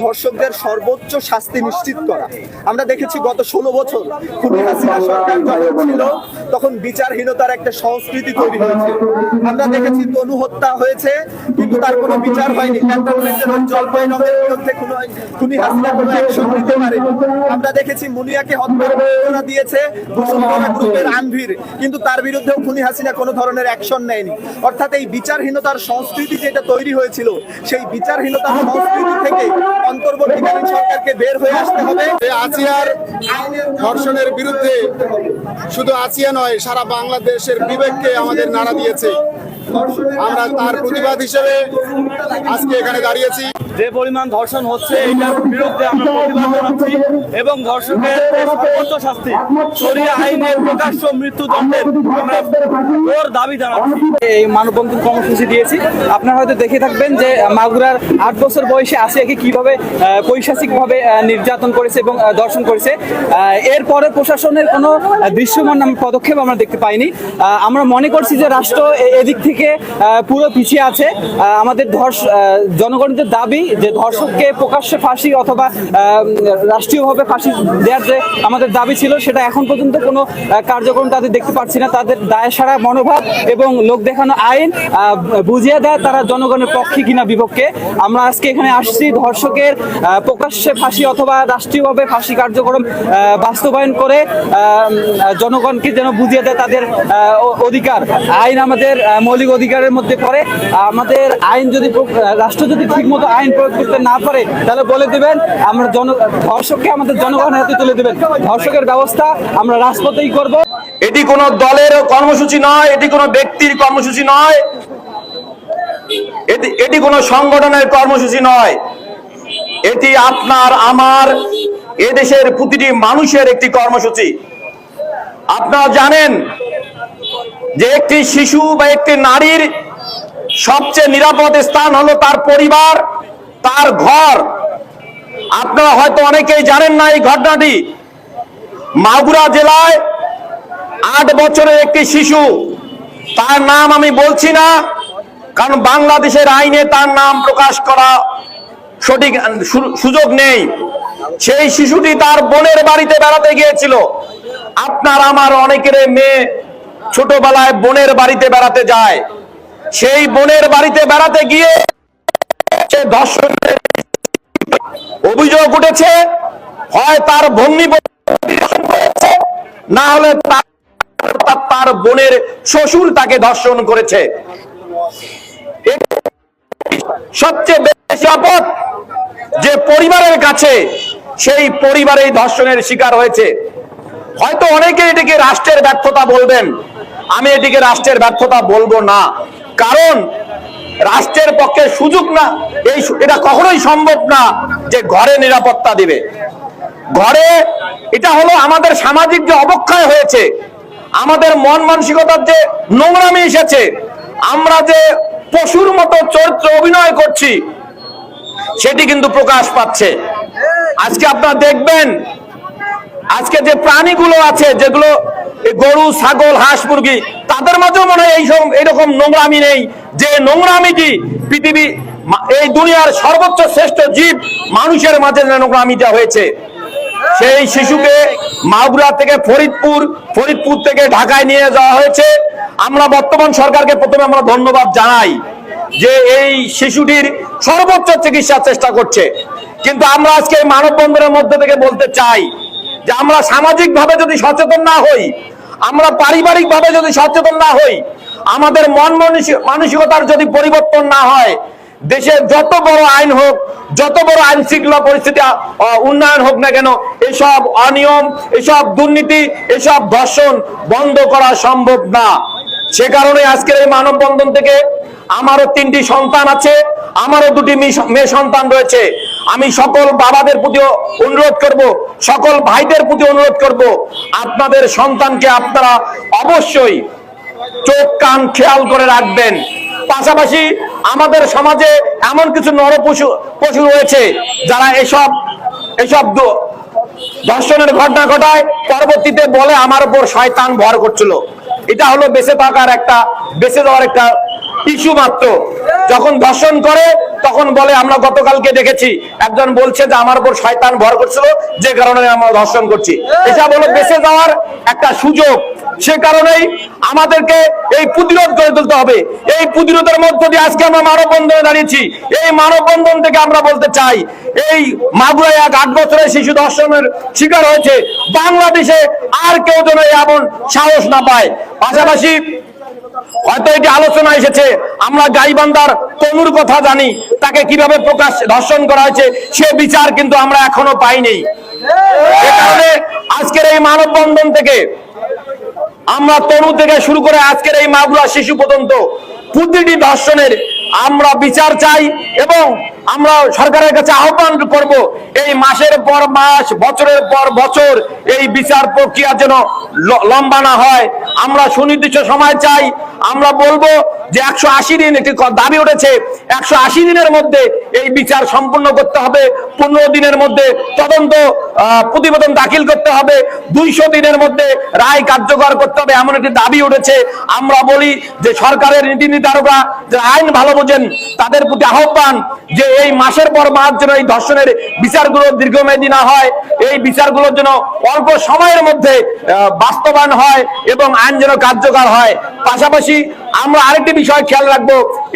ধর্ষকদের সর্বোচ্চ শাস্তি নিশ্চিত করা। আমরা দেখেছি গত ষোলো বছর খুবই হাসিনা সরকার ছিল, তখন বিচারহীনতার একটা সংস্কৃতি তৈরি হয়েছে। আমরা দেখেছি তনু হত্যা হয়েছে, কিন্তু তার কোনো বিচার হয়নি। ক্যান্টনমেন্টের ওই জলপাই নগরের বিরুদ্ধে কোনো খুনি হাসিনা কোনো অ্যাকশন নিতে পারেনি। আমরা দেখেছি মুনিয়াকে হত্যার ঘোষণা দিয়েছে গ্রুপের আনভির, কিন্তু তার বিরুদ্ধেও খুনি হাসিনা কোনো ধরনের অ্যাকশন নেয়নি। অর্থাৎ এই বিচারহীনতার সংস্কৃতি যেটা তৈরি হয়েছিল, সেই বিচারহীনতার সংস্কৃতি থেকে অন্তর্বর্তীকালীন সরকারকে বের হয়ে আসতে হবে। আসিয়ার ধর্ষণের বিরুদ্ধে শুধু আসিয়া নয়, সারা বাংলাদেশের বিবেককে আমাদের নাড়া দিয়েছে। আমরা তার প্রতিবাদ হিসেবে আজকে এখানে দাঁড়িয়েছি। যে পরিমাণ ধর্ষণ হচ্ছে এটার বিরুদ্ধে আমরা প্রতিবাদ জানাচ্ছি এবং ধর্ষকের সর্বোচ্চ শাস্তি সরিয়ে আইনের প্রকাশ্য মৃত্যুদণ্ডের আমরা ওর দাবি জানাচ্ছি। এই মানববন্ধন কর্মসূচি দিয়েছি। আপনারা হয়তো দেখে থাকবেন যে মাগুরার আট বছর বয়সে আসিয়াকে কীভাবে পৈশাচিক ভাবে নির্যাতন করেছে এবং ধর্ষণ করেছে। আহ, এরপরে প্রশাসনের কোনো দৃশ্যমান পদক্ষেপ আমরা দেখতে পাইনি। আহ, আমরা মনে করছি যে রাষ্ট্র এদিক থেকে আহ, পুরো পিছিয়ে আছে। আমাদের ধর্ষ জনগণের দাবি যে ধর্ষককে প্রকাশ্যে ফাঁসি অথবা রাষ্ট্রীয়ভাবে ফাঁসি দেওয়ার যে আমাদের দাবি ছিল সেটা এখন পর্যন্ত কোনো কার্যক্রম তাদের দেখতে পাচ্ছি না। তাদের দায় সারা মনোভাব এবং লোক দেখানো আইন বুঝিয়ে দেয় তারা জনগণের পক্ষে কিনা বিপক্ষে। আমরা আজকে এখানে আসছি ধর্ষকের প্রকাশ্যে ফাঁসি অথবা রাষ্ট্রীয়ভাবে ফাঁসি কার্যক্রম বাস্তবায়ন করে জনগণকে যেন বুঝিয়ে দেয় তাদের অধিকার। আইন আমাদের আহ, মৌলিক অধিকারের মধ্যে পড়ে আমাদের আইন যদি রাষ্ট্র যদি ঠিকমতো আইন প্রয়োগ করতে না পারে, তাহলে বলে দেবেন, আমরা জন ধর্ষককে আমাদের জনগণের হাতে তুলে দেবেন। ধর্ষকের ব্যবস্থা আমরা রাজপথেই করব। এটি কোনো দলের কর্মসূচি নয়, এটি কোনো ব্যক্তির কর্মসূচি নয়। এটি এটি কোনো সংগঠনের কর্মসূচি নয়। এটি আপনার, আমার এদেশের প্রতিটি মানুষের একটি কর্মসূচি। আপনারা জানেন যে একটি শিশু বা একটি নারীর সবচেয়ে নিরাপদ স্থান হলো তার পরিবার, তার ঘর। আপনারা হয়তো অনেকেই জানেন না এই ঘটনাটি। মাগুরা জেলায় আট বছরের একটি শিশু, তার নাম আমি বলছি না, কারণ বাংলাদেশের আইনে তার নাম প্রকাশ করা সঠিক সুযোগ নেই। সেই শিশুটি তার বোনের বাড়িতে বেড়াতে গিয়েছিল। আপনার, আমার অনেকের মেয়ে ছোটবেলায় বোনের বাড়িতে বেড়াতে যায়। সেই বোনের বাড়িতে বেড়াতে গিয়ে অভিযোগ উঠেছে, হয় তার না হলে তার বোনের শ্বশুর তাকে ধর্ষণ করেছে। সবচেয়ে বেশি আপদ যে পরিবারের কাছে সেই পরিবারেই ধর্ষণের শিকার হয়েছে। হয়তো অনেকে এটিকে রাষ্ট্রের ব্যর্থতা বলবেন। আমি এটিকে রাষ্ট্রের ব্যর্থতা বলব না। কারণ রাষ্ট্রের পক্ষে সুযোগ না, এই এটা কখনোই সম্ভব না যে ঘরে নিরাপত্তা দিবে। ঘরে এটা হলো আমাদের সামাজিক যে অবক্ষয় হয়েছে, আমাদের মন মানসিকতার যে নোংরামি এসেছে, আমরা যে পশুর মতো চরিত্র অভিনয় করছি, সেটি কিন্তু প্রকাশ পাচ্ছে। আজকে আপনারা দেখবেন, আজকে যে প্রাণীগুলো আছে, যেগুলো এই গরু, ছাগল, হাঁস, মুরগি, তাদের মাঝেও মনে হয় এইসব এরকম নোংরামি নেই। যে নোংরামিটি পৃথিবী এই দুনিয়ার সর্বোচ্চ শ্রেষ্ঠ জীব মানুষের মাঝে নোংরামিটা হয়েছে, সেই শিশুকে মাগুরা থেকে ফরিদপুর ফরিদপুর থেকে ঢাকায় নিয়ে যাওয়া হয়েছে। আমরা বর্তমান সরকারকে প্রথমে আমরা ধন্যবাদ জানাই যে এই শিশুটির সর্বোচ্চ চিকিৎসার চেষ্টা করছে। কিন্তু আমরা আজকে এই মানববন্ধনের মধ্যে থেকে বলতে চাই যে আমরা সামাজিক ভাবে যদি সচেতন না হই, আমরা পারিবারিক ভাবে যদি সচেতন না হই, আমাদের মন মানসি- মানসিকতার যদি পরিবর্তন না হয়, দেশে যত বড় আইন হোক, যত বড় আইন শৃঙ্খলা পরিস্থিতি উন্নয়ন হোক না কেন, এসব অনিয়ম, এসব দুর্নীতি, এসব ধর্ষণ বন্ধ করা সম্ভব না। সে কারণে আজকের এই মানববন্ধন থেকে আমারও তিনটি সন্তান আছে, আমারও দুটি মেয়ে সন্তান রয়েছে। আমি সকল বাবাদের প্রতি অনুরোধ করব, সকল ভাইদের প্রতি অনুরোধ করব, আপনাদের সন্তানকে আপনারা অবশ্যই চোখ কান খেয়াল করে রাখবেন। পাশাপাশি আমাদের সমাজে এমন কিছু নর পশু পশু রয়েছে যারা এসব এসব ধর্ষণের ঘটনা ঘটায়, পরবর্তীতে বলে আমার উপর শয়তান ভর করছিল। এটা হলো বেঁচে থাকার একটা, বেঁচে যাওয়ার একটা ইস্যু মাত্র। যখন ধর্ষণ করে তখন বলে আমরা গতকালকে দেখেছি। একজন বলছে যে আমার উপর শয়তান ভর করছিল যে কারণে আমরা ধর্ষণ করছি। এটা হলো বেঁচে যাওয়ার একটা সুযোগ। সে কারণেই আমাদেরকে এই প্রতিরোধ করে তুলতে হবে। এই প্রতিরোধের মধ্য দিয়ে আজকে আমরা মানববন্ধনে দাঁড়িয়েছি। এই মানববন্ধন থেকে আমরা বলতে চাই এই মাগুরায় এক আট বছরের শিশু ধর্ষণের শিকার হয়েছে। বাংলাদেশে আর কেউ যেন এমন সাহস না পায়। পাশাপাশি হয়তো এটি আলোচনা এসেছে। আমরা গাইবান্দার তনুর কথা জানি, তাকে কীভাবে প্রকাশ ধর্ষণ করা হয়েছে, সে বিচার কিন্তু আমরা এখনও পাইনি। আজকের এই মানববন্ধন থেকে আমরা তরু থেকে শুরু করে আজকের এই মাগুরা শিশু পর্যন্ত প্রতিটি ধর্ষণের আমরা বিচার চাই এবং আমরা সরকারের কাছে আহ্বান করব, এই মাসের পর মাস, বছরের পর বছর এই বিচার প্রক্রিয়া যেন লম্বা না হয়। আমরা সুনির্দিষ্ট সময় চাই। আমরা বলব যে একশো আশি দিন একটি দাবি উঠেছে। একশো আশি দিনের মধ্যে এই বিচার সম্পূর্ণ করতে হবে। পনেরো দিনের মধ্যে তদন্ত প্রতিবেদন দাখিল করতে হবে। দুইশো দিনের মধ্যে রায় কার্যকর করতে হবে এমন একটি দাবি উঠেছে। আমরা বলি যে সরকারের নীতি নির্ধারকরা যে আইন ভালো বোঝেন, তাদের প্রতি আহ্বান যে এই মাসের পর মাস যেন এই ধর্ষণের বিচারগুলো দীর্ঘমেয়াদী না হয়। এই বিচারগুলোর জন্য অল্প সময়ের মধ্যে বাস্তবায়ন হয় এবং আইন যেন কার্যকর হয়। পাশাপাশি আমরা আরেকটি বিষয় খেয়াল রাখব।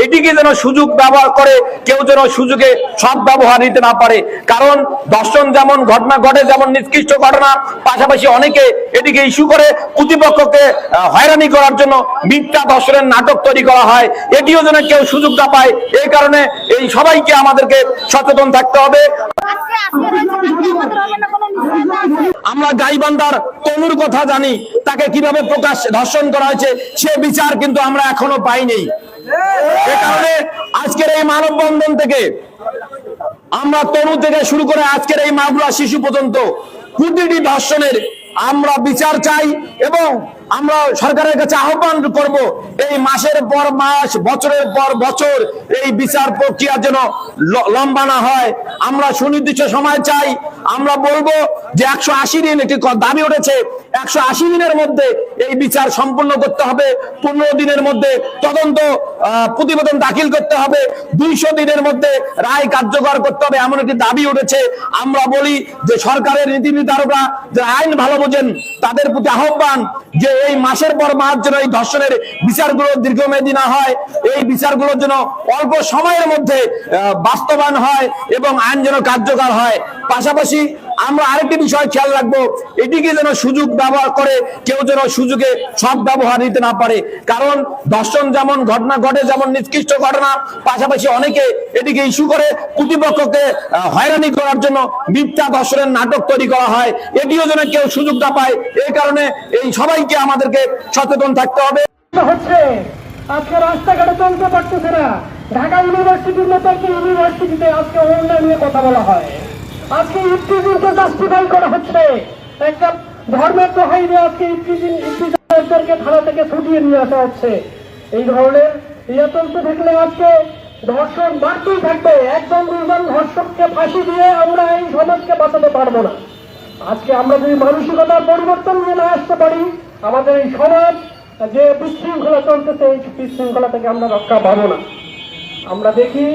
এটিকে যেন সুযোগ ব্যবহার করে কেউ যেন সুযোগে সৎ ব্যবহার নিতে না পারে। কারণ দর্শন যেমন ঘটনা ঘটে যেমন নিষ্কৃষ্ট ঘটনা পাশাপাশি অনেকে এটিকে ইস্যু করে প্রতিপক্ষকে হয়রানি করার জন্য মিথ্যা দর্শনের নাটক তৈরি করা হয়। এটিও যেন কেউ সুযোগ না পায়। এই কারণে এই সবাইকে আমাদেরকে সচেতন থাকতে হবে। আমরা গাইবান্দার তনুর কথা জানি তাকে কীভাবে প্রকাশ ধর্ষণ করা হয়েছে সে বিচার কিন্তু আমরা এখনও পাইনি। আজকের এই মানববন্ধন থেকে আমরা তরু থেকে শুরু করে আজকের এই মাগুরা শিশু পর্যন্ত প্রতিটি ভাষণের আমরা বিচার চাই এবং আমরা সরকারের কাছে আহ্বান করব, এই মাসের পর মাস, বছরের পর বছর এই বিচার প্রক্রিয়া যেন লম্বা না হয়। আমরা সুনির্দিষ্ট সময় চাই। আমরা বলব যে একশো আশি দিন একটি দাবি উঠেছে। একশো আশি দিনের মধ্যে এই বিচার সম্পূর্ণ করতে হবে। পনেরো দিনের মধ্যে তদন্ত প্রতিবেদন দাখিল করতে হবে। দুইশো দিনের মধ্যে রায় কার্যকর করতে হবে এমন একটি দাবি উঠেছে। আমরা বলি যে সরকারের নীতি নির্ধারকরা যে আইন ভালো বোঝেন, তাদের প্রতি আহ্বান যে এই মাসের পর মাস যেন এই ধর্ষণের বিচারগুলো দীর্ঘমেয়াদী না হয়, এই বিচারগুলোর জন্য অল্প সময়ের মধ্যে বাস্তবায়ন হয় এবং আইন যেন কার্যকর হয়। পাশাপাশি আমরা আরেকটি বিষয় খেয়াল রাখব। এটিকে যেন সুযোগ ব্যবহার করে, কেউ যেন সুযোগে সব ব্যবহার নিতে না পারে। কারণ ধর্ষণ যেমন ঘটনা ঘটে, যেমন নিষ্কৃষ্ট ঘটনা, পাশাপাশি অনেকে এটিকে ইস্যু করে প্রতিপক্ষকে হয়রানি করার জন্য মিথ্যা ধর্ষণের নাটক তৈরি করা হয়। এটিও যেন কেউ সুযোগ না পায়। এই কারণে এই সবাইকে আমাদেরকে সচেতন থাকতে হবে। আজকে রাস্তাঘাটে চলতে পারতেছে না। ঢাকা ইউনিভার্সিটির মতো একটা ইউনিভার্সিটিতে আজকে অনলাইন কথা বলা হয়। আজকে ইফটিজিনকে জাস্টিফাই করা হচ্ছে। একটা ধর্মের দোহাই দিয়ে আজকে ইফটিজিন ইফটিজারদেরকে থানা থেকে ছুটিয়ে নিয়ে আসা হচ্ছে। এই ধরনের ইয়ে থাকলে আজকে ধর্ষণ বাড়তেই থাকবে। একদম দুজন ধর্ষককে ফাঁসি দিয়ে আমরা এই সমাজকে বাঁচাতে পারব না। আজকে আমরা যদি মানসিকতার পরিবর্তন নিয়ে না আসতে পারি, আমাদের এই সমাজ যে বিশৃঙ্খলা চলতেছে, এই বিশৃঙ্খলা থেকে আমরা রক্ষা পাবো না। আমরা দেখি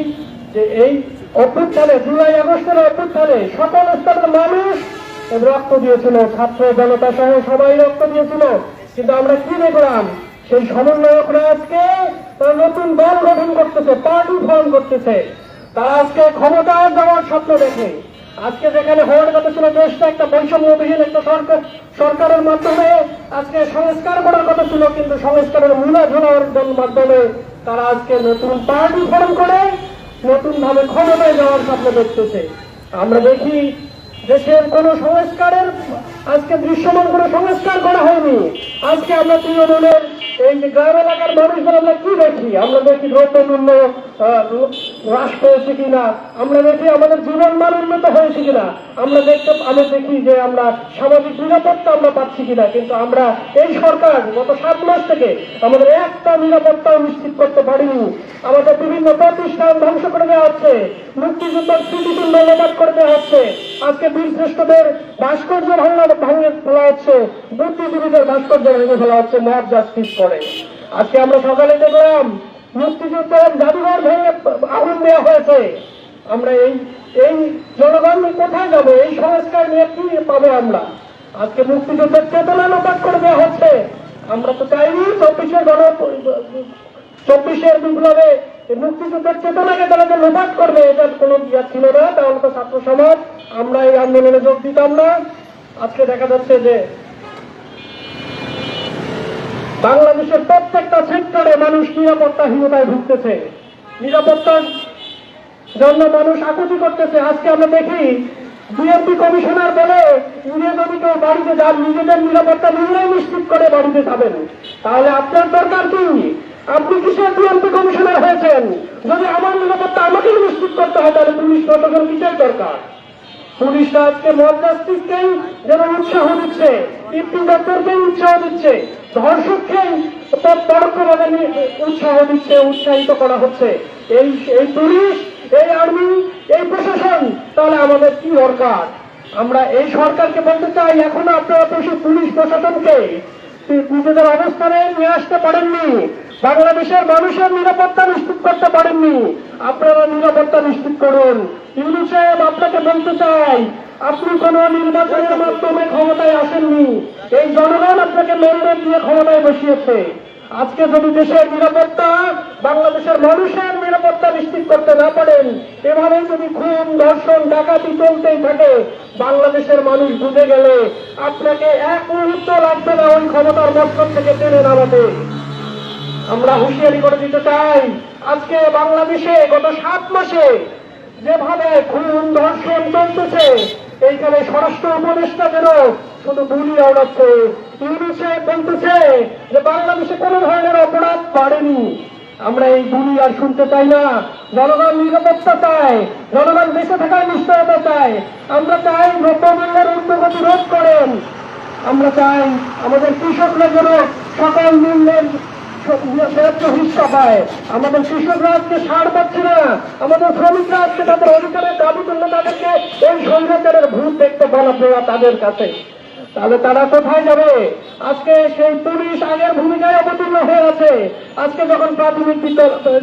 যে এই অভ্যুত্থানে, জুলাই আগস্টের অভ্যুত্থানে সকল স্তরের মানুষ রক্ত দিয়েছিল। ছাত্র জনতা সহ সবাই রক্ত দিয়েছিল। কিন্তু আমরা কি দেখলাম? সেই সমন্বয়করা আজকে তারা নতুন দল গঠন করতেছে, পার্টি ফর্ম করতেছে। তারা আজকে ক্ষমতা যাওয়ার স্বপ্ন দেখে। আজকে যেখানে হওয়ার কথা ছিল দেশটা একটা বৈষম্যবিহীন একটা সরকার সরকারের মাধ্যমে আজকে সংস্কার করার কথা ছিল, কিন্তু সংস্কারের মূলা ঝোলার মাধ্যমে তারা আজকে নতুন পার্টি ফর্ম করে নতুন ভাবে ক্ষমতায় যাওয়ার স্বপ্ন দেখতেছে। আমরা দেখি দেশের কোন সংস্কারের, আজকে দৃশ্যমান কোন সংস্কার করা হয়নি। আজকে আমরা তৃণমূলের এই যে গ্রাম এলাকার মানুষদের আমরা কি দেখি? আমরা দেখি দ্রব্যমূল্য হ্রাস পেয়েছে কিনা? আমরা দেখি আমাদের জীবন মান উন্নত হয়েছে কিনা? আমরা দেখতে আমরা দেখি যে আমরা সামাজিক নিরাপত্তা আমরা পাচ্ছি কিনা? কিন্তু আমরা, এই সরকার গত সাত মাস থেকে আমাদের একটা নিরাপত্তাও নিশ্চিত করতে পারিনি। আমাদের বিভিন্ন প্রতিষ্ঠান ধ্বংস করে দেওয়া হচ্ছে। মুক্তিযুদ্ধের স্মৃতিচিহ্ন লোপাট করে দেওয়া হচ্ছে। আজকে বীর শ্রেষ্ঠদের ভাস্কর্য ভাঙা ভাঙে ফেলা হচ্ছে বুদ্ধিজীবীদের ভাস্কর্য ভেঙে ফেলা হচ্ছে মব জাস্টিস করে। আজকে আমরা সকালে দেখলাম মুক্তিযুদ্ধের জাদুঘর ভেঙে আগুন দেওয়া হয়েছে। আমরা এই এই জনগণ কোথায় যাব? এই সংস্কার নিয়ে কি পাবো আমরা? আজকে মুক্তিযুদ্ধের চেতনা লোপাট করে দেওয়া হচ্ছে। আমরা তো চাইনি চব্বিশের গণ, চব্বিশের বিপ্লবে মুক্তিযুদ্ধের চেতনাকে তারা যে লোপাট করবে, এটার কোনো ইয়া ছিল না। তাহলে তো ছাত্র সমাজ, আমরা এই আন্দোলনে যোগ দিতাম না। আজকে দেখা যাচ্ছে যে বাংলাদেশের প্রত্যেকটা সেক্টরে মানুষ নিরাপত্তাহীনতায় ভুগতেছে। নিরাপত্তার জন্য মানুষ আকুতি করতেছে। আজকে আমরা দেখি বিএনপি কমিশনার বলে যদি কেউ বাড়িতে যান, নিজেদের নিরাপত্তা নিজেরাই নিশ্চিত করে বাড়িতে যাবেন। তাহলে আপনার দরকার কি? আপনি কিসের বিএনপি কমিশনার হয়েছেন যদি আমার নিরাপত্তা আমাকেই নিশ্চিত করতে হয় তাহলে পুলিশ প্রশাসন কিসের দরকার পুলিশরা আজকে মদ্রাস্তিককেই যেন উৎসাহ দিচ্ছে ইপিডাক্তরকেই উৎসাহ দিচ্ছে ধর্ষককেই পরোক্ষভাবে উৎসাহ দিচ্ছে উৎসাহিত করা হচ্ছে এই এই পুলিশ এই আর্মি এই প্রশাসন তাহলে আমাদের কি দরকার আমরা এই সরকারকে বলতে চাই এখনও আপনারা পুলিশ প্রশাসনকে নিজেদের অবস্থানে নিয়ে আসতে পারেননি বাংলাদেশের মানুষের নিরাপত্তা নিশ্চিত করতে পারেননি। আপনারা নিরাপত্তা নিশ্চিত করুন। ইউনু সাহেব, আপনাকে বলতে চাই, আপনি কোন নির্বাচনের মাধ্যমে ক্ষমতায় আসেননি। এই জনগণ আপনাকে মেরুদেব দিয়ে ক্ষমতায় বসিয়েছে। আজকে যদি দেশের নিরাপত্তা, বাংলাদেশের মানুষের নিরাপত্তা নিশ্চিত করতে না পারেন এভাবে যদি খুন, ধর্ষণ, ডাকাতি চলতেই থাকে, বাংলাদেশের মানুষ বুঝে গেলে আপনাকে এক মুহূর্ত লাগবে না ওই ক্ষমতার মস্তক থেকে টেনে নামাতে। আমরা হুঁশিয়ারি করে দিতে চাই, আজকে বাংলাদেশে গত সাত মাসে যেভাবে খুন, ধর্ষণ চলতেছে, এইখানে স্বরাষ্ট্র উপদেষ্টা যেন শুধু গুলি আওড়াচ্ছে ইউনিসে বলতেছে যে বাংলাদেশে কোনো ধরনের অপরাধ বাড়েনি। আমরা এই গুলি আর শুনতে চাই না। জনগণ নিরাপত্তা চায়, জনগণ বেঁচে থাকার নিশ্চয়তা চায়। আমরা চাই দ্রব্যমূল্যের উদ্যোগতি রোধ করেন। আমরা চাই আমাদের কৃষকরা যেন সকল মূল্যের তাহলে তারা কোথায় যাবে? আজকে সেই পুলিশ আগের ভূমিকায় অবতীর্ণ হয়ে আছে। আজকে যখন প্রাথমিক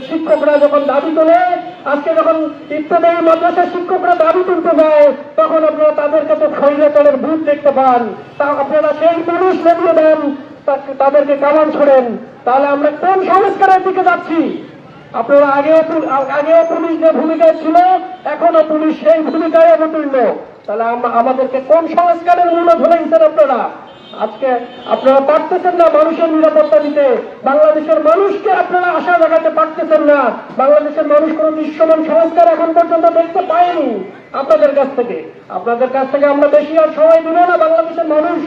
শিক্ষকরা যখন দাবি তোলে, আজকে যখন ইত্যাদি মাদ্রাসার শিক্ষকরা দাবি তুলতে যায়, তখন আপনারা তাদের কাছে খৈরাচারের ভূত দেখতে পান। তা আপনারা সেই পুলিশ লেগিয়ে দেন। তাদেরকে কামান ছোড়েন তাহলে আমরা কোন সংস্কারের দিকে যাচ্ছি? আপনারা আগেও আগেও পুলিশ যে ভূমিকায় ছিল, এখনও পুলিশ সেই ভূমিকায় অবতীর্ণ। তাহলে আমাদেরকে কোন সংস্কারের মূল্য ধরেছেন আপনারা? আজকে আপনারা পারতেছেন না মানুষের নিরাপত্তা দিতে। বাংলাদেশের মানুষকে আপনারা আশা জাগাতে পারতেছেন না। বাংলাদেশের মানুষ কোন দৃশ্যমান সংস্কার এখন পর্যন্ত দেখতে পায়নি আপনাদের কাছ থেকে। আপনাদের কাছ থেকে আমরা বেশি আর সময় দিব না। বাংলাদেশের মানুষ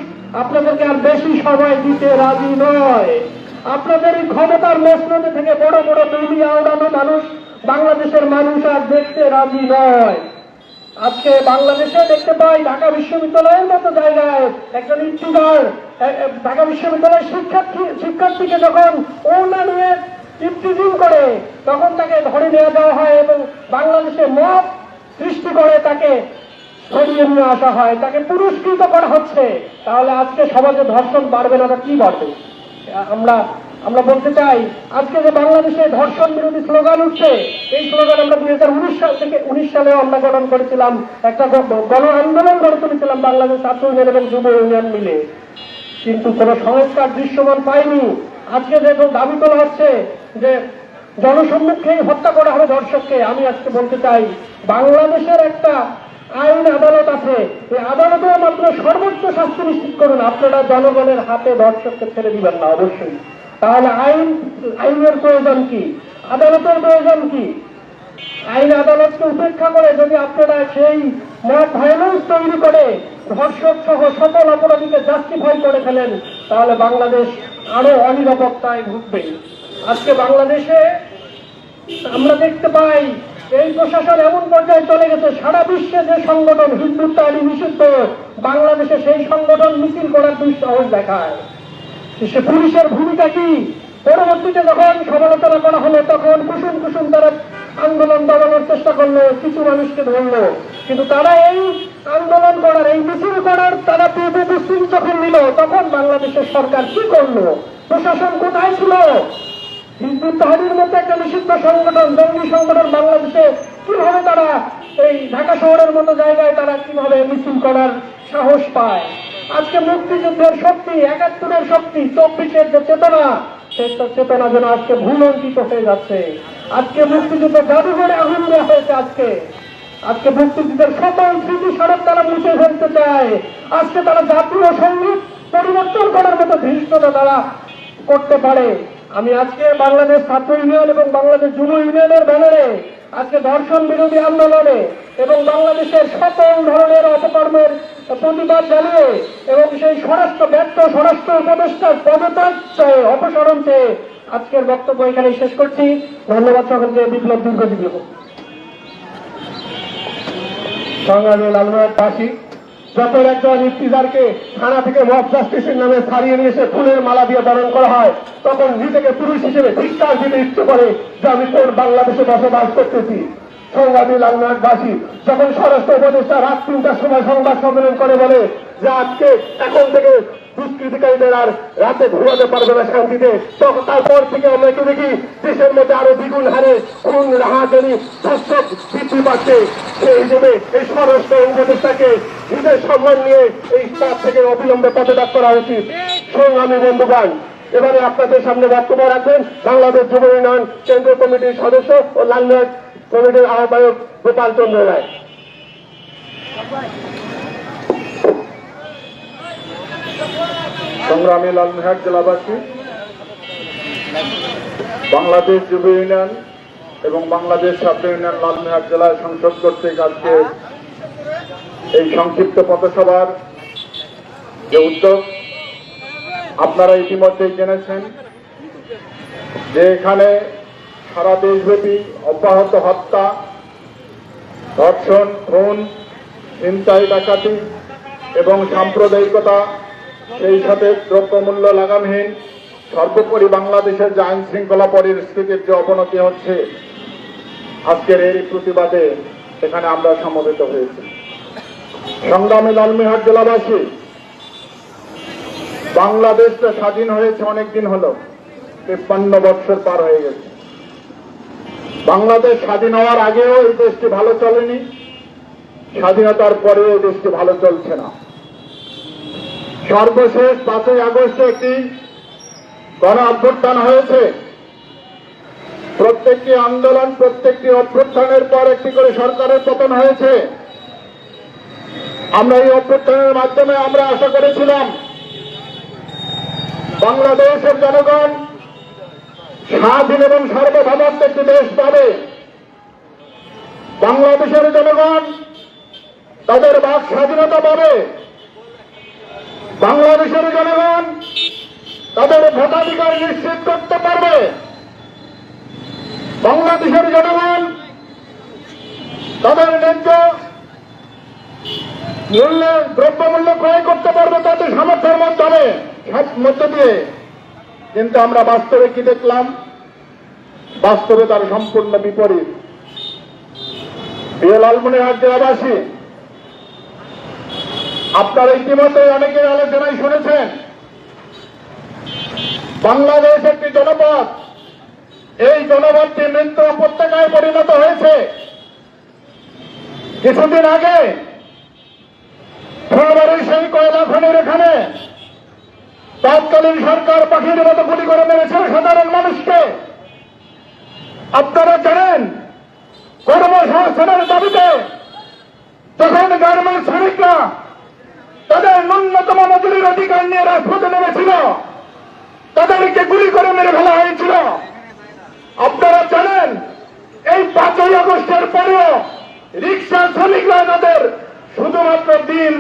আপনাদেরকে আর বেশি সময় দিতে রাজি নয়। আপনাদের এই ক্ষমতার মসনদে থেকে বড় বড় তৈরি আওড়ানো মানুষ, বাংলাদেশের মানুষ আর দেখতে রাজি নয়। আজকে বাংলাদেশে দেখতে পাই ঢাকা বিশ্ববিদ্যালয়ের মতো জায়গায় একজন ইন্টিগার ঢাকা বিশ্ববিদ্যালয়ের শিক্ষার্থী, শিক্ষার্থীকে যখন ওনা নিয়ে ইফটিজিং করে, তখন তাকে ধরে নিয়ে যাওয়া হয় এবং বাংলাদেশে মত সৃষ্টি করে তাকে সরিয়ে নিয়ে আসা হয়, তাকে পুরস্কৃত করা হচ্ছে। তাহলে আজকে সমাজে ধর্ষণ বাড়বে না কি বাড়বে? আমরা আমরা বলতে চাই, আজকে যে বাংলাদেশে ধর্ষণ বিরোধী স্লোগান উঠছে, এই স্লোগান আমরা দুই হাজার উনিশ সাল থেকে উনিশ সালে আমরা গঠন করেছিলাম। একটা গণ আন্দোলন গড়ে তুলেছিলাম বাংলাদেশ ছাত্র ইউনিয়ন এবং যুব ইউনিয়ন মিলে। কিন্তু কোন সংস্কার দৃশ্যমান পায়নি আজকে যে দাবি তোলা হচ্ছে যে জনসম্মুখেই হত্যা করা হবে ধর্ষককে, আমি আজকে বলতে চাই, বাংলাদেশের একটা আইন আদালত আছে। এই আদালতে মাত্র সর্বোচ্চ শাস্তি নিশ্চিত করুন। আপনারা জনগণের হাতে ধর্ষককে ছেড়ে দিবেন না, অবশ্যই। তাহলে আইন, আইনের প্রয়োজন কি? আদালতের প্রয়োজন কি? আইন আদালতকে উপেক্ষা করে যদি আপনারা সেই মত ভায়োলেন্স তৈরি করে ধর্ষক সহ সকল অপরাধীকে জাস্টিফাই করে ফেলেন, তাহলে বাংলাদেশ আরও অনিরাপত্তায় ভুগবে। আজকে বাংলাদেশে আমরা দেখতে পাই এই প্রশাসন এমন পর্যায়ে চলে গেছে, সারা বিশ্বে যে সংগঠন হিন্দুত্ব আলী নিষিদ্ধ, বাংলাদেশে সেই সংগঠন মিছিল করার দুঃসাহস দেখায়। সে পুলিশের ভূমিকা কি? পরবর্তীতে যখন সমালোচনা করা হলো, তখন কুসুম কুসুম তারা আন্দোলন দমানোর চেষ্টা করল, কিছু মানুষকে ধরলো। কিন্তু তারা এই আন্দোলন করার, এই মিছিল করার তারা পূর্ব প্রস্তুতি যখন নিল, তখন বাংলাদেশের সরকার কি করল? প্রশাসন কোথায় ছিল? হিজবুত তাহারির মতো একটা নিষিদ্ধ সংগঠন, জঙ্গি সংগঠন বাংলাদেশে। কীভাবে তারা এই ঢাকা শহরের মতো জায়গায় তারা কীভাবে মিছিল করার সাহস পায়? আজকে মুক্তিযুদ্ধের শক্তি, একাত্তরের শক্তি, চব্বিশের যে চেতনা, সেই চেতনা যেন আজকে ভুলঞ্চিত হয়ে যাচ্ছে। আজকে মুক্তিযুদ্ধ জাদুঘরে আগুন দেওয়া হয়েছে আজকে। আজকে মুক্তিযুদ্ধের সকল স্মৃতি স্মারক তারা মুছে ফেলতে চায়। আজকে তারা জাতীয় সংগীত পরিবর্তন করার মতো ধৃষ্টতা তারা করতে পারে। আমি আজকে বাংলাদেশ ছাত্র ইউনিয়ন এবং বাংলাদেশ যুব ইউনিয়নের ব্যানারে আজকে ধর্ষণ বিরোধী আন্দোলনে এবং বাংলাদেশের সকল ধরনের অপকর্মের প্রতিবাদ জানিয়ে এবং সেই স্বরাষ্ট্র ব্যর্থ স্বরাষ্ট্র উপদেষ্টার পদত্যাগ চেয়ে অপসারণ চেয়ে আজকের বক্তব্য এখানে শেষ করছি। ধন্যবাদ সকলকে। বিপ্লব দীর্ঘজীবী হোক সংগ্রামী লালমায় ফাঁসি যখন একজন ইফতিজারকে থানা থেকে মব জাস্টিসের নামে ছাড়িয়ে নিয়ে এসে ফুলের মালা দিয়ে বরণ করা হয়, তখন নিজেকে পুরুষ হিসেবে ধিক্কার দিতে ইচ্ছে করে যে আমি কোন বাংলাদেশে বসবাস করতেছি। সংগ্রামী লালনাথবাসী যখন স্বরাষ্ট্র উপদেষ্টা রাত তিনটার সময় সংবাদ সম্মেলন করে বলে যে আজকে এখন থেকে দুষ্কৃতিকারীদের আর রাতে ঘুমাতে পারবে না শান্তিতে। তখন তারপর থেকে আমরা একটু দেখি, দেশের মধ্যে আরও দ্বিগুণ হারে খুন, রাহাজানি ধর্ষক বৃদ্ধি পাচ্ছে। সেই হিসেবে এই স্বরাষ্ট্র উপদেষ্টাকে নিজের সম্মান নিয়ে এই স্টাফ থেকে অবিলম্বে পদত্যাগ করা উচিত। সংগ্রামী বন্ধুগান এবারে আপনাদের সামনে বক্তব্য রাখবেন। বাংলাদেশ যুব উন্নয়ন কেন্দ্রীয় কমিটির সদস্য ও লালনাথ কমিটির আহ্বায়ক গোপাল চন্দ্র রায়। সংগ্রামী লালমিহাট জেলাবাসী, বাংলাদেশ যুব ইউনিয়ন এবং বাংলাদেশ ছাত্র ইউনিয়ন লালমিহাট জেলার সংসদ কর্তৃক আজকে এই সংক্ষিপ্ত পথসভার যে উদ্যোগ আপনারা ইতিমধ্যেই জেনেছেন যে এখানে সারা দেশব্যাপী অব্যাহত হত্যা, ধর্ষণ, খুন চিন্তাই ডাকাতি এবং সাম্প্রদায়িকতা সেই সাথে দ্রব্যমূল্য লাগামহীন, সর্বোপরি বাংলাদেশের যে আইন শৃঙ্খলা পরিস্থিতির যে অবনতি হচ্ছে, আজকের এই প্রতিবাদে এখানে আমরা সমবেত হয়েছি। সংগ্রামী লালমিহাট জেলাবাসী, বাংলাদেশটা স্বাধীন হয়েছে অনেক দিন হলো, তেপ্পান্ন বৎসর পার হয়ে গেছে। বাংলাদেশ স্বাধীন হওয়ার আগেও এই দেশটি ভালো চলেনি, স্বাধীনতার পরেও এই দেশটি ভালো চলছে না। সর্বশেষ পাঁচই আগস্টে একটি গণ অভ্যুত্থান হয়েছে। প্রত্যেকটি আন্দোলন, প্রত্যেকটি অভ্যুত্থানের পর একটি করে সরকারের পতন হয়েছে। আমরা এই অভ্যুত্থানের মাধ্যমে আমরা আশা করেছিলাম, বাংলাদেশের জনগণ স্বাধীন এবং সার্বভৌমত্ব একটি দেশ পাবে। বাংলাদেশের জনগণ তাদের বাক স্বাধীনতা পাবে। বাংলাদেশের জনগণ তাদের ভোটাধিকার নিশ্চিত করতে পারবে। বাংলাদেশের জনগণ তাদের ন্যায্য মূল্যে দ্রব্যমূল্য ক্রয় করতে পারবে তাদের সামর্থ্যের মাধ্যমে মধ্য দিয়ে কিন্তু আমরা বাস্তবে কি দেখলাম? বাস্তবে তার সম্পূর্ণ বিপরীত। প্রিয় লালমনিরহাট জেলাবাসী আপনারা ইতিমধ্যে অনেকের আলোচনায় শুনেছেন, বাংলাদেশ একটি জনপদ। এই জনপদটি মৃত্যু উপত্যকায় পরিণত হয়েছে। কিছুদিন আগে ফুলবাড়ির সেই কয়লা খনির এখানে তৎকালীন সরকার পাখির মতো গুলি করে মেরেছিল সাধারণ মানুষকে। আপনারা জানেন কর্মসংস্থানের দাবিতে তখন গার্মেন্টস শ্রমিকরা তাদের ন্যূনতম মজুরির অধিকার নিয়ে রাজপথে নেমেছিল। তাদেরকে গুলি করে মেরে ফেলা হয়েছিল। আপনারা জানেন, এই পাঁচই আগস্টের পরেও রিক্সা শ্রমিকরা তাদের শুধুমাত্র দিন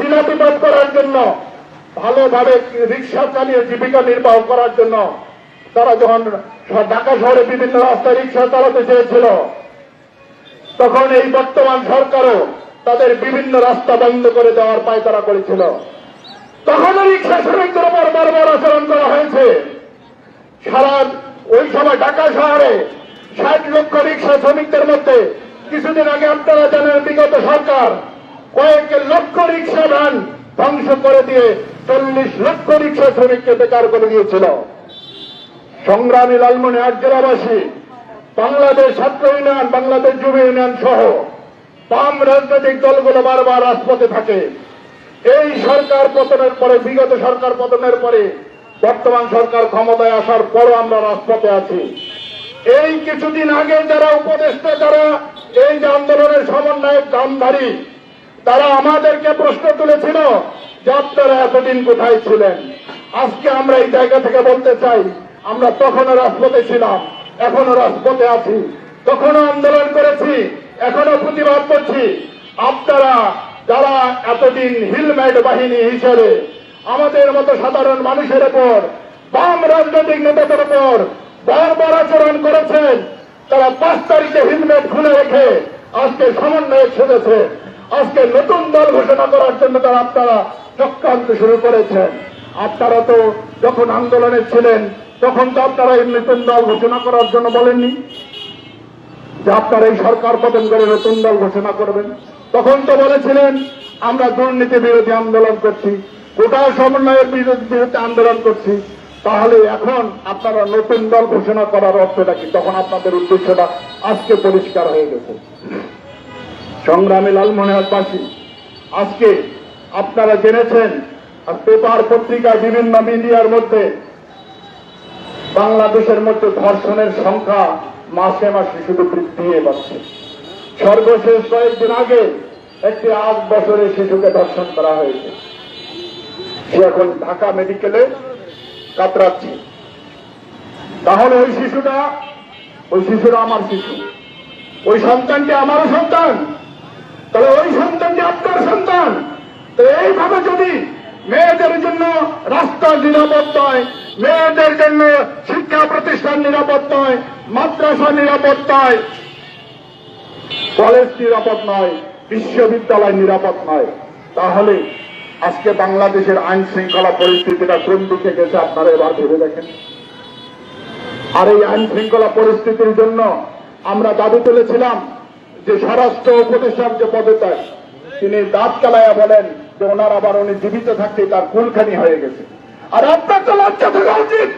দিনাতিপাত করার জন্য, ভালোভাবে রিক্সা চালিয়ে জীবিকা নির্বাহ করার জন্য তারা যখন ঢাকা শহরে বিভিন্ন রাস্তায় রিক্সা চালাতে চেয়েছিল, তখন এই বর্তমান সরকারও তাদের বিভিন্ন রাস্তা বন্ধ করে দেওয়ার পায়তারা করেছিল। তখনও রিক্সা শ্রমিকদের উপর বারবার আচরণ করা হয়েছে। সারা ওই সময় ঢাকা শহরে ষাট লক্ষ রিক্সা শ্রমিকদের মধ্যে কিছুদিন আগে আপনারা জানেন, বিগত সরকার কয়েক লক্ষ রিক্সা ভ্যান ধ্বংস করে দিয়ে চল্লিশ লক্ষ রিক্সা শ্রমিককে বেকার করে দিয়েছিল। সংগ্রামী লালমনি লালমনিরহাট জেলাবাসী, বাংলাদেশ ছাত্র ইউনিয়ন, বাংলাদেশ যুব ইউনিয়ন সহ বাম রাজনৈতিক দলগুলো বারবার রাজপথে থাকে। এই সরকার পতনের পরে, বিগত সরকার পতনের পরে, বর্তমান সরকার ক্ষমতায় আসার পরও আমরা রাজপথে আছি। এই কিছুদিন আগে যারা উপদেষ্টা, যারা এই যে আন্দোলনের সমন্বয়ক দামধারী তারা আমাদেরকে প্রশ্ন তুলেছিল যে আপনারা এতদিন কোথায় ছিলেন? আজকে আমরা এই জায়গা থেকে বলতে চাই, আমরা তখনও রাজপথে ছিলাম এখনও রাজপথে আছি। তখনও আন্দোলন করেছি এখনও প্রতিবাদ করছি। আপনারা যারা এতদিন হিলমেট বাহিনী হিসেবে আমাদের মতো সাধারণ মানুষের উপর বাম রাজনৈতিক নেতাদের উপর বারবার আচরণ করেছেন, তারা পাঁচ তারিখে হেলমেট খুলে রেখে আজকে সমন্বয়ে ছেড়েছে আজকে নতুন দল ঘোষণা করার জন্য তারা আপনারা চক্রান্ত শুরু করেছেন। আপনারা তো যখন আন্দোলনে ছিলেন, তখন তো আপনারা এই নতুন দল ঘোষণা করার জন্য বলেননি। যে আপনারা এই সরকার পতন করে নতুন দল ঘোষণা করবেন, তখন তো বলেছিলেন, আমরা দুর্নীতি বিরোধী আন্দোলন করছি, গোটা সমন্বয়ের বিরুদ্ধে আন্দোলন করছি। তাহলে এখন আপনারা নতুন দল ঘোষণা করার অর্থটা কি? তখন আপনাদের উদ্দেশ্যটা আজকে পরিষ্কার হয়ে গেছে। সংগ্রামী লালমনিরহাটবাসী আজকে আপনারা জেনেছেন, আর পেপার পত্রিকায় বিভিন্ন মিডিয়ার মধ্যে বাংলাদেশের মধ্যে ধর্ষণের সংখ্যা মাসে মাসে শুধু বৃদ্ধিয়ে পাচ্ছে সর্বশেষ কয়েকদিন আগে একটি আট বছরের শিশুকে ধর্ষণ করা হয়েছে। সে এখন ঢাকা মেডিকেলে কাতরাচ্ছে। তাহলে ওই শিশুটা, ওই শিশুরা আমার শিশু। ওই সন্তানটি আমারও সন্তান। তাহলে ওই সন্তানটি আপনার সন্তান। তো এইভাবে যদি মেয়েদের জন্য রাস্তা নিরাপদ নয় মেয়েদের জন্য শিক্ষা প্রতিষ্ঠান নিরাপদ নয় মাদ্রাসা নিরাপদ নয় কলেজ নিরাপদ নয়, বিশ্ববিদ্যালয় নিরাপদ নয়। তাহলে আজকে বাংলাদেশের আইন শৃঙ্খলা পরিস্থিতিটা কোন দিকে গেছে আপনারা এবার ভেবে দেখেন? আর এই আইন শৃঙ্খলা পরিস্থিতির জন্য আমরা দাবি তুলেছিলাম যে স্বরাষ্ট্র উপদেষ্টার যে পদত্যাগ, তিনি দাঁত কালাইয়া বলেন যে ওনার আবার উনি জীবিত থাকতে তার কুলখানি হয়ে গেছে। আর আপনার তো লজ্জা থাকা উচিত।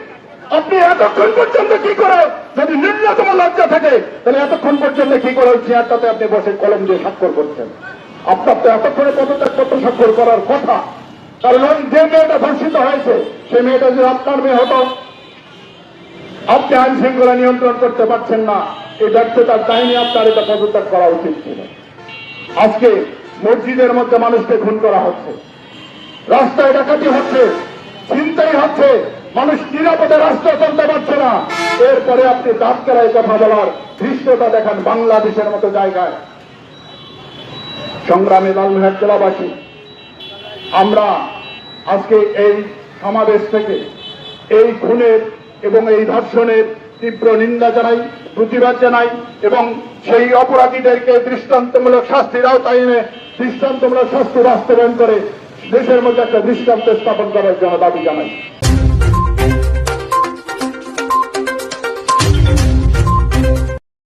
আপনি এতক্ষণ পর্যন্ত কি করে যদি ন্যূনতম লজ্জা থাকে, তাহলে এতক্ষণ পর্যন্ত কি করে চেয়ারটাতে আপনি বসে কলম দিয়ে স্বাক্ষর করছেন আপনার তো এতক্ষণে পদত্যাগ পত্র স্বাক্ষর করার কথা। কারণ ওই যে মেয়েটা ধর্ষিত হয়েছে, সেই মেয়েটা যদি আপনার মেয়ে হতো, আপনি আইন শৃঙ্খলা নিয়ন্ত্রণ করতে পারছেন না। এই ব্যর্থতার কাহিনী আপনার এটা পদত্যাগ করা উচিত ছিল। আজকে মসজিদের মধ্যে মানুষকে খুন করা হচ্ছে। রাস্তায় ডাকাতি হচ্ছে চিন্তাই হচ্ছে, মানুষ নিরাপদে রাস্তা চলতে পারছে না। এরপরে আপনি দাঁত কেরায় কথা বলার ধৃষ্টতা দেখান বাংলাদেশের মতো জায়গায়। সংগ্রামী লালমিহাট জেলাবাসী, আমরা আজকে এই সমাবেশ থেকে এই খুনের এবং এই ধর্ষণের তীব্র নিন্দা জানাই, প্রতিবাদ জানাই এবং সেই অপরাধীদেরকে দৃষ্টান্তমূলক শাস্তির আওতায় এনে দৃষ্টান্তমূলক শাস্তি বাস্তবায়ন করে দেশের মধ্যে একটা দৃষ্টান্ত স্থাপন করার জন্য দাবি জানাই।